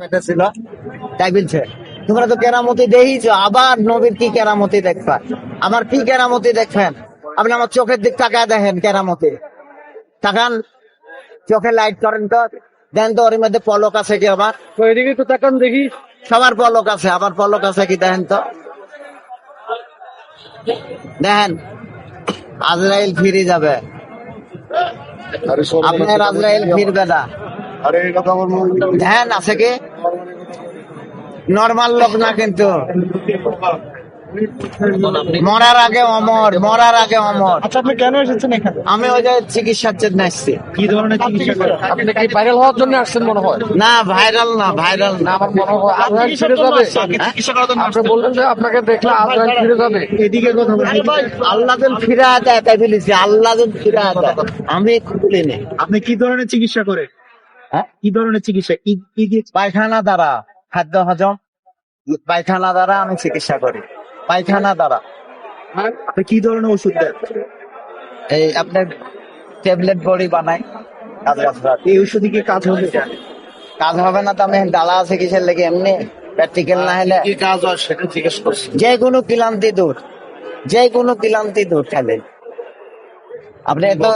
এটা ছিল। তাই বলছে তোমরা তো কেরামতি দেখিছো আবার নবীর কি কেরামতি দেখবা? আবার কি কেরামতি দেখবেন? আপনি আমার চোখের দিক তাকায় দেখেন কেরামতি। তাকান চোখে লাইট করেন তো দেন তো ওর মধ্যে পলক আছে কি আবার? এদিকে একটু তাকান দেখি। সবার পলক আছে আবার পলক আছে কি দেখেন তো? দেখেন আজরাইল ফিরে যাবে। আপনার আজরাইল ফিরবে না। আমার। ধ্যান আছে কি? নর্মাল লোক না কিন্তু। মরার আগে অমর মরার আগে অমর। আচ্ছা আপনি কেন এসেছেন এখানে? আমি ওই যে চিকিৎসার জন্য আসছি। কি ধরনের চিকিৎসা আপনি কি ভাইরাল হওয়ার জন্য আসছেন মনে হয়? না ভাইরাল না ভাইরাল না। আমার মনে হয় আজরাইল ফিরে যাবে। আপনি বললেন যে আপনাকে দেখলে আজরাইল ফিরে যাবে। এদিকে কথা বলি। আল্লাহ যেন ফিরে দেয় তাই ফেলেছি আল্লাহ যেন ফিরে দেয়। আমি খুলি নি। আপনি কি ধরনের চিকিৎসা করে হ্যাঁ? কি ধরনের চিকিৎসা? কি কি দিয়ে পায়খানা দ্বারা। খাদ্য হজম পায়খানা দ্বারা আমি চিকিৎসা করি। পায়খানা দ্বারা। আপনি কি ধরনের ওষুধ দেন? এই আপনার ট্যাবলেট বড়ি বানাই কাজ এই ওষুধে কি কাজ হবে? কাজ হবে না তো আমি ডালা আছে কিসের লেগে এমনি? প্র্যাকটিক্যাল না হলে কি কাজ হয় সেটা জিজ্ঞেস করছি। যে কোনো ক্লান্তি দূর। যে কোনো ক্লান্তি দূর খেলে। আপনি তো